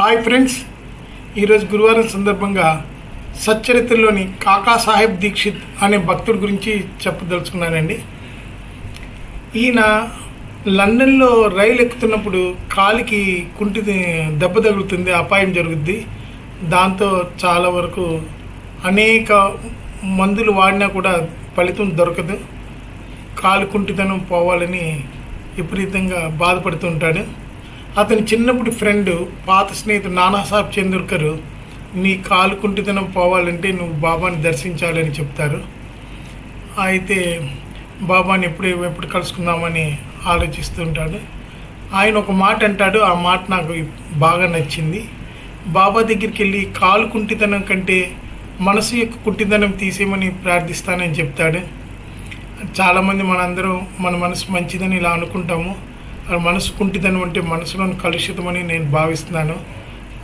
Hi friends. ఈరోజు గురువారం సందర్భంగా సచ్చరిత్రలోని కాకా సాహెబ్ దీక్షిత్ అనే భక్తుడి గురించి చెప్పదలుచుకున్నానండి. ఈయన లండన్లో రైలు ఎక్కుతున్నప్పుడు కాలికి కుంటి దెబ్బ తగులుతుంది అపాయం జరుగుద్ది. దాంతో చాలా వరకు అనేక మందులు వాడినా కూడా ఫలితం దొరకదు. కాలు కుంటితనం పోవాలని విపరీతంగా బాధపడుతుంటాడు అతని చిన్నప్పుడు ఫ్రెండ్ పాత స్నేహితుడు నానాసాహెబ్ చందూర్కర్ నీ కాలు కుంటితనం పోవాలంటే నువ్వు బాబాని దర్శించాలని చెప్తారు. అయితే బాబాని ఎప్పుడు ఎప్పుడు కలుసుకుందామని ఆలోచిస్తుంటాడు ఆయన ఒక మాట అంటాడు. ఆ మాట నాకు బాగా నచ్చింది. బాబా దగ్గరికి వెళ్ళి కాలు కుంటితనం కంటే మనసు యొక్క కుంటితనం తీసేయమని ప్రార్థిస్తానని చెప్తాడు. చాలామంది మనందరం మన మనసు మంచిదని ఇలా అనుకుంటాము. మనసు కుంటితనం అంటే మనసులోని కలుషితమని నేను భావిస్తున్నాను.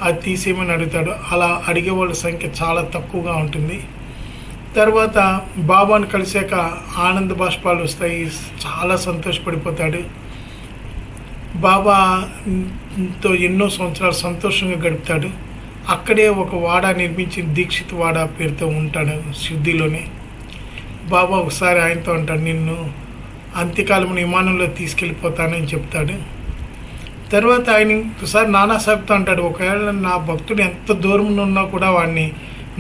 అది తీసేయమని అడుగుతాడు. అలా అడిగే వాళ్ళ సంఖ్య చాలా తక్కువగా ఉంటుంది. తర్వాత బాబాను కలిసాక ఆనంద బాష్పాలు వస్తాయి. చాలా సంతోషపడిపోతాడు. బాబాతో ఎన్నో సంవత్సరాలు సంతోషంగా గడుపుతాడు. అక్కడే ఒక వాడ నిర్మించిన దీక్షిత్ వాడ పేరుతో ఉంటాడు శుద్ధిలోనే. బాబా ఒకసారి ఆయనతో అంటాడు నిన్ను అంత్యకాలం విమానంలో తీసుకెళ్ళిపోతానని చెప్తాడు. తర్వాత ఆయన ఒకసారి నానాసాహెబ్తో అంటాడు ఒకవేళ నా భక్తుడు ఎంత దూరం ఉన్నా కూడా వాడిని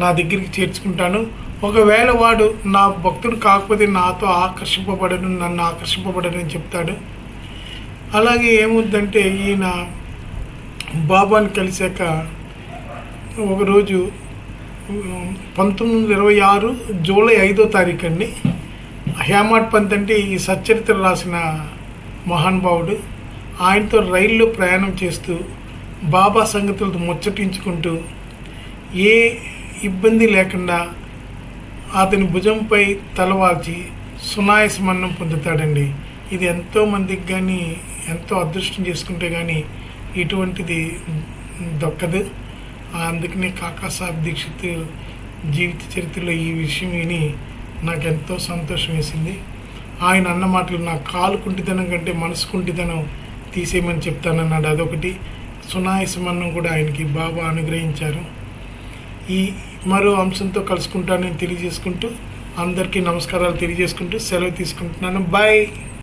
నా దగ్గరికి చేర్చుకుంటాను. ఒకవేళ వాడు నా భక్తుడు కాకపోతే నాతో ఆకర్షింపబడను నన్ను ఆకర్షింపబడనని చెప్తాడు. అలాగే ఏముందంటే ఈయన బాబాని కలిశాక ఒకరోజు పంతొమ్మిది వందల ఇరవై ఆరు జూలై ఐదో తారీఖు అండి హేమాడ్ పంత్ అంటే ఈ సచ్చరిత్ర రాసిన మహానుభావుడు ఆయనతో రైల్లో ప్రయాణం చేస్తూ బాబా సంగతులతో ముచ్చటించుకుంటూ ఏ ఇబ్బంది లేకుండా అతని భుజంపై తలవాల్చి సునాయసమన్నం పొందుతాడండి. ఇది ఎంతోమందికి కానీ ఎంతో అదృష్టం చేసుకుంటే కానీ ఇటువంటిది దొక్కదు. అందుకనే కాకాసాహెబ్ దీక్షిత్ జీవిత చరిత్రలో ఈ విషయం విని నాకు ఎంతో సంతోషం వేసింది. ఆయన అన్న మాటలు నా కాలు కుంటితనం కంటే మనసు కుంటితనం తీసేయమని చెప్తానన్నాడు. అదొకటి. సునాయసమన్నం కూడా ఆయనకి బాబా అనుగ్రహించారు. ఈ మరో అంశంతో కలుసుకుంటానని తెలియజేసుకుంటూ అందరికీ నమస్కారాలు తెలియజేసుకుంటూ సెలవు తీసుకుంటున్నాను. బాయ్!